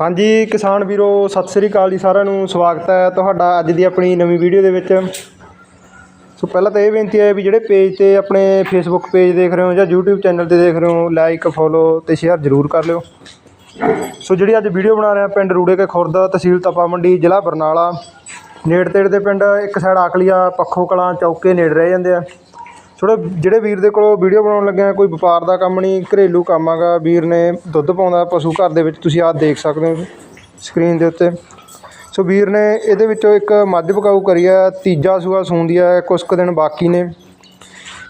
ਹਾਂਜੀ, ਕਿਸਾਨ ਵੀਰੋ, ਸਤਿ ਸ੍ਰੀ ਅਕਾਲ ਜੀ ਸਾਰਿਆਂ ਨੂੰ। ਸਵਾਗਤ ਹੈ ਤੁਹਾਡਾ ਅੱਜ ਦੀ ਆਪਣੀ ਨਵੀਂ ਵੀਡੀਓ ਦੇ ਵਿੱਚ। ਸੋ ਪਹਿਲਾਂ ਤਾਂ ਇਹ ਬੇਨਤੀ ਹੈ ਵੀ ਜਿਹੜੇ ਪੇਜ ਤੇ ਆਪਣੇ ਫੇਸਬੁੱਕ ਪੇਜ ਦੇਖ ਰਹੇ ਹੋ ਜਾਂ YouTube ਚੈਨਲ ਤੇ ਦੇਖ ਰਹੇ ਹੋ ਲਾਈਕ ਫੋਲੋ ਤੇ ਸ਼ੇਅਰ ਜ਼ਰੂਰ ਕਰ ਲਿਓ। ਸੋ ਜਿਹੜੀ ਅੱਜ ਵੀਡੀਓ ਬਣਾ ਰਿਹਾ ਪਿੰਡ ਰੂੜੇ ਕੇ ਖੁਰਦ, ਤਹਿਸੀਲ ਤਪਾ ਮੰਡੀ, ਜ਼ਿਲ੍ਹਾ ਬਰਨਾਲਾ। ਨੇੜ ਤੇੜ ਦੇ ਪਿੰਡ ਇੱਕ ਸਾਈਡ ਆਕਲੀਆ ਪੱਖੋ ਕਲਾਂ ਚੌਕੇ ਨੇੜ ਰਹਿ ਜਾਂਦੇ ਆ। ਥੋੜਾ ਜਿਹੜੇ ਵੀਰ ਦੇ ਕੋਲੋਂ ਵੀਡੀਓ ਬਣਾਉਣ ਲੱਗਿਆ ਕੋਈ ਵਪਾਰ ਦਾ ਕੰਮ ਨਹੀਂ, ਘਰੇਲੂ ਕੰਮ ਆਗਾ ਵੀਰ ਨੇ ਦੁੱਧ ਪਾਉਂਦਾ ਪਸ਼ੂ ਘਰ ਦੇ ਵਿੱਚ, ਤੁਸੀਂ ਆਹ ਦੇਖ ਸਕਦੇ ਹੋ ਸਕਰੀਨ ਦੇ ਉੱਤੇ। ਸੋ ਵੀਰ ਨੇ ਇਹਦੇ ਵਿੱਚੋਂ ਇੱਕ ਮੱਝ ਬਕਾਊ ਕਰੀ ਆ, ਤੀਜਾ ਸੂਆ ਸੂੰਦੀ ਆ ਕੁਛ ਕੁ ਦਿਨ ਬਾਕੀ ਨੇ।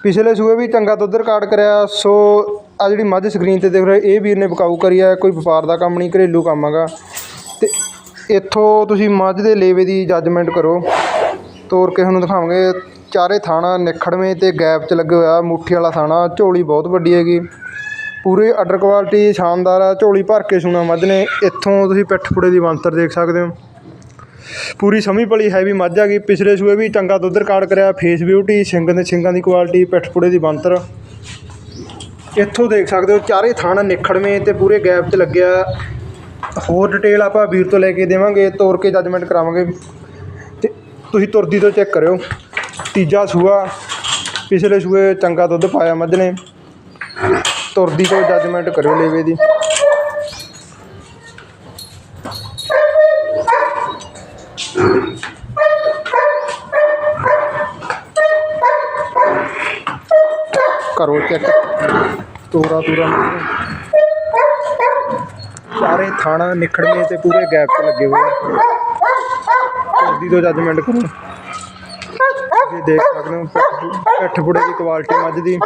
ਪਿਛਲੇ ਸੂਏ ਵੀ ਚੰਗਾ ਦੁੱਧ ਰਿਕਾਰਡ ਕਰਿਆ, ਸੋ ਆ ਜਿਹੜੀ ਮੱਝ ਸਕਰੀਨ ਤੇ ਦੇਖ ਰਹੇ ਇਹ ਵੀਰ ਨੇ ਬਕਾਊ ਕਰੀ ਆ, ਕੋਈ ਵਪਾਰ ਦਾ ਕੰਮ ਨਹੀਂ, ਘਰੇਲੂ ਕੰਮ ਹੈਗਾ। ਤੇ ਇੱਥੋਂ ਤੁਸੀਂ ਮੱਝ ਦੇ ਲੇਵੇ ਦੀ ਜੱਜਮੈਂਟ ਕਰੋ। ਤੋਰ ਕੇ ਤੁਹਾਨੂੰ ਦਿਖਾਵਾਂਗੇ। ਚਾਰੇ ਥਾਣਾ ਨਿਖੜਵੇਂ ਤੇ ਗੈਪ 'ਚ ਲੱਗੇ ਹੋਇਆ ਮੁੱਠੀ ਵਾਲਾ ਥਾਣਾ। ਝੋਲੀ ਬਹੁਤ ਵੱਡੀ ਹੈਗੀ। ਪੂਰੀ ਆਰਡਰ ਕੁਆਲਿਟੀ ਸ਼ਾਨਦਾਰ ਆ। ਝੋਲੀ ਭਰ ਕੇ ਸੁਣਾ ਮੱਝ ਨੇ। ਇੱਥੋਂ ਤੁਸੀਂ ਪਿੱਠ ਪੁੜੇ ਦੀ ਬਣਤਰ ਦੇਖ ਸਕਦੇ ਹੋ। ਪੂਰੀ ਸਮੀ ਪਲੀ ਹੈਵੀ ਮੱਝ ਆ ਗਈ। ਪਿਛਲੇ ਸੂਏ ਵੀ ਚੰਗਾ ਦੁੱਧ ਰਿਕਾਰਡ ਕਰਿਆ। ਫੇਸ ਬਿਊਟੀ ਸਿੰਗ ਦੇ ਸਿੰਗਾਂ ਦੀ ਕੁਆਲਿਟੀ ਪਿੱਠ ਪੁੜੇ ਦੀ ਬਣਤਰ। ਇੱਥੋਂ ਦੇਖ ਸਕਦੇ ਹੋ, ਚਾਰੇ ਥਾਣਾ ਨਿਖੜਵੇਂ ਤੇ ਪੂਰੇ ਗੈਪ 'ਚ ਲੱਗਿਆ। ਹੋਰ ਡਿਟੇਲ ਆਪਾਂ ਵੀਰ ਤੋਂ ਲੈ ਕੇ ਦੇਵਾਂਗੇ। ਤੋਰ ਕੇ ਜੱਜਮੈਂਟ ਕਰਾਵਾਂਗੇ। ਤੁਸੀਂ ਤੁਰਦੀ ਤੋਂ ਚੈੱਕ ਕਰਿਓ। ਤੀਜਾ ਸੂਆ, ਪਿਛਲੇ ਸੂਏ ਚੰਗਾ ਦੁੱਧ ਪਾਇਆ ਮੱਝ ਨੇ ਤੁਰਦੀ ਤੋਂ ਜੱਜਮੈਂਟ ਕਰਿਓ ਲੇਵੇ ਦੀ। ਕਰੋ ਚੈੱਕ। ਤੋਰਾ ਤੋਰਾ। ਸਾਰੇ ਥਾਣਾ ਨਿਖੜਵੇਂ ਤੇ ਪੂਰੇ ਗੈਪ ਤੇ ਲੱਗੇ ਹੋਏ ਤੁਰਦੀ ਤੋਂ ਜੱਜਮੈਂਟ ਕਰੋ। ਤੁਸੀਂ ਦੇਖ ਸਕਦੇ ਹੋ ਪਿੱਠ- ਪੁੜੇ ਦੀ ਕੁਆਲਿਟੀ ਮੱਝ ਦੀ।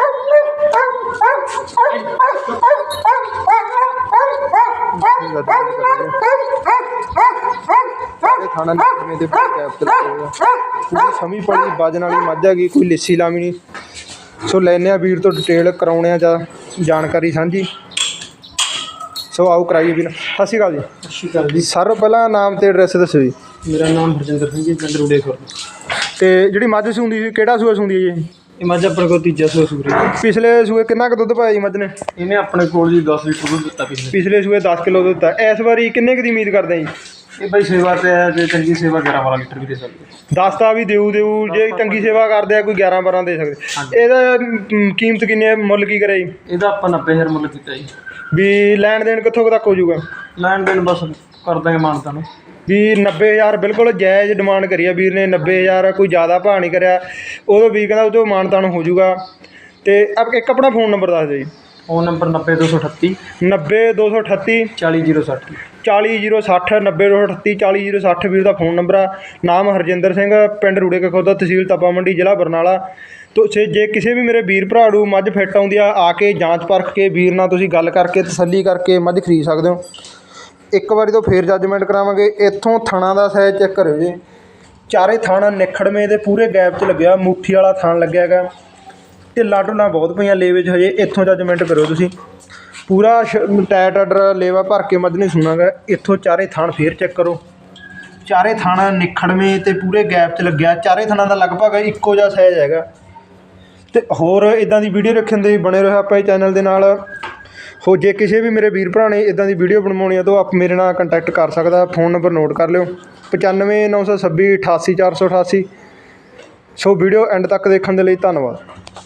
ਥਾਣਾ ਨਿਕਲਵੇਂ ਦੇ ਪੂਰੇ ਆ। ਪੂਰੀ ਸਮੀ ਪੜੀ ਵਜਨ ਵਾਲੀ ਮੱਝ ਹੈਗੀ ਕੋਈ ਲਿੱਸੀ ਲਾਵੀ ਨਹੀਂ ਸੋ ਲੈਨੇ ਆ ਵੀਰ ਤੋਂ ਡਿਟੇਲ ਕਰਾਉਣੇ ਆ ਜਾਂ ਜਾਣਕਾਰੀ ਸਾਂਝੀ। ਸੋ ਆਓ ਕਰਾਈਏ ਵੀਰ। ਸਤਿ ਸ਼੍ਰੀ ਅਕਾਲ ਜੀ। ਸਤਿ ਸ਼੍ਰੀ ਅਕਾਲ ਜੀ। ਸਰ ਪਹਿਲਾਂ ਨਾਮ ਤੇ ਐਡਰੈਸ ਦੱਸੋ ਜੀ। ਮੇਰਾ ਨਾਮ ਹਰਜਿੰਦਰ ਸਿੰਘ ਜੀ ਪਿੰਡ ਰੂੜੇ ਖੁਰ ਤੇ ਜਿਹੜੀ ਮੱਝ ਸੂੰਦੀ ਸੀ ਕਿਹੜਾ ਸੂਆ ਸੂੰਦੀ ਹੈ ਜੀ? ਇਹ ਮੱਝ ਆਪਣੇ ਕੋਲ ਤੀਜਾ ਸੋ ਸੂਰੀ ਪਿਛਲੇ ਸੂਏ ਕਿੰਨਾ ਕੁ ਦੁੱਧ ਪਾਇਆ ਜੀ ਮੱਝ ਨੇ? ਇਹਨੇ ਆਪਣੇ ਕੋਲ ਜੀ 10 ਲੀਟਰ ਦੁੱਧ ਦਿੱਤਾ ਪਿਛਲੇ। ਪਿਛਲੇ ਸੂਏ 10 ਕਿਲੋ ਦੁੱਧ ਦਿੱਤਾ। ਇਸ ਵਾਰੀ ਕਿੰਨੇ ਕੁ ਦੀ ਉਮੀਦ ਕਰਦੇ ਆ ਜੀ? ਇਹ ਬਾਈ ਸੇਵਾ ਤੇ ਹੈ ਜੇ ਚੰਗੀ ਸੇਵਾ 11 12 ਲੀਟਰ ਵੀ ਦੇ ਸਕਦੇ। 10 ਤਾਂ ਵੀ ਦੇਊ ਦੇਊ। ਜੇ ਚੰਗੀ ਸੇਵਾ ਕਰਦੇ ਆ ਕੋਈ 11 12 ਦੇ ਸਕਦੇ। ਇਹਦਾ ਅਮ, ਕੀਮਤ ਕਿੰਨੀ ਹੈ? ਮੁੱਲ ਕੀ ਕਰੇ ਜੀ? ਇਹਦਾ ਆਪਾਂ 90000 ਮੁੱਲ ਕੀਤਾ ਜੀ। ਵੀ ਲੈਣ ਦੇਣ ਕਿੱਥੋਂ ਕੁ ਤੱਕ ਹੋ ਜਾਊਗਾ? ਲੈਣ ਦੇਣ ਬਸ ਕਰ ਦਾਂਗੇ ਮਾਨਤਾ ਨੂੰ? ਵੀ 90000 ਬਿਲਕੁਲ ਜਾਇਜ਼ ਡਿਮਾਂਡ ਕਰੀ ਆ ਵੀਰ ਨੇ 90000 ਕੋਈ ਜ਼ਿਆਦਾ ਭਾਅ ਨਹੀਂ ਕਰਿਆ। ਉਦੋਂ ਵੀ ਕਹਿੰਦਾ ਉਹ ਤੋਂ ਮਾਨਤਾਨ ਹੋ ਜਾਊਗਾ। ਤੇ ਆਪ ਇੱਕ ਆਪਣਾ ਫੋਨ ਨੰਬਰ ਦੱਸ ਦਿਓ ਜੀ। ਫੋਨ ਨੰਬਰ 90238 90238 40060 40060 90238 40060 ਵੀਰ ਦਾ ਫੋਨ ਨੰਬਰ ਆ। ਨਾਮ ਹਰਜਿੰਦਰ ਸਿੰਘ ਪਿੰਡ ਰੂੜੇ ਕੇ ਖੁਰਦ ਤਹਿਸੀਲ ਤਪਾ ਮੰਡੀ ਜ਼ਿਲ੍ਹਾ ਬਰਨਾਲਾ। ਤੋ ਜੇ ਕਿਸੇ ਵੀ ਮੇਰੇ ਵੀਰ ਭਰਾ ਨੂੰ ਮੱਝ ਫਿੱਟ ਆਉਂਦੀ ਆ ਆ ਕੇ ਜਾਂਚ ਪਰਖ ਕੇ ਵੀਰ ਨਾਲ ਤੁਸੀਂ ਗੱਲ ਕਰਕੇ ਤਸੱਲੀ ਕਰਕੇ ਮੱਝ ਖਰੀਦ ਸਕਦੇ ਹੋ। ਇੱਕ ਵਾਰੀ ਤੋਂ ਫੇਰ ਜੱਜਮੈਂਟ ਕਰਾਵਾਂਗੇ। ਇੱਥੋਂ ਥਣਾ ਦਾ ਸਾਈਜ਼ ਚੈੱਕ ਕਰਿਓ ਜੀ। ਚਾਰੇ ਥਾਣਾ ਨਿਖੜਵੇਂ ਦੇ ਪੂਰੇ ਗੈਪ 'ਚ ਲੱਗਿਆ, ਮੁੱਠੀ ਵਾਲਾ ਥਾਣ ਲੱਗਿਆ ਹੈਗਾ। ਢਿੱਲਾ ਢੁੱਲਾਂ ਬਹੁਤ ਪਈਆਂ ਲੇਵੇ 'ਚ ਹਜੇ, ਇੱਥੋਂ ਜੱਜਮੈਂਟ ਕਰਿਓ ਤੁਸੀਂ। ਪੂਰਾ ਸ਼- ਟਾਇਟ ਆਰਡਰ ਲੇਵਾ ਭਰ ਕੇ ਮੱਝ ਨਹੀਂ ਸੁਣਾਗਾ। ਇੱਥੋਂ ਚਾਰੇ ਥਾਣ ਫੇਰ ਚੈੱਕ ਕਰੋ। ਚਾਰੇ ਥਾਣਾ ਨਿਖੜਵੇਂ ਤੇ ਪੂਰੇ ਗੈਪ 'ਚ ਲੱਗਿਆ। ਚਾਰੇ ਥਾਣਾ ਦਾ ਲਗਭਗ ਇੱਕੋ ਜਿਹਾ ਸਾਈਜ਼ ਹੈਗਾ। ਤੇ ਹੋਰ ਇਦਾਂ ਦੀ ਵੀਡੀਓ ਰੱਖਣ ਦੇ ਬਣੇ ਰਹੋ ਆਪਾਂ ਚੈਨਲ ਦੇ ਨਾਲ। ਹੋ, ਜੇ ਕਿਸੇ ਵੀ ਮੇਰੇ ਵੀਰ ਭਰਾ ਨੇ ਇਦਾਂ ਦੀ ਵੀਡੀਓ ਬਣਵਾਉਣੀ ਆ ਤਾਂ ਉਹ ਆਪ ਮੇਰੇ ਨਾਲ ਕੰਟੈਕਟ ਕਰ ਸਕਦਾ ਫੋਨ ਨੰਬਰ ਨੋਟ ਕਰ ਲਿਓ। 95926 88488 ਸੋ ਵੀਡੀਓ ਐਂਡ ਤੱਕ ਦੇਖਣ ਦੇ ਲਈ ਧੰਨਵਾਦ।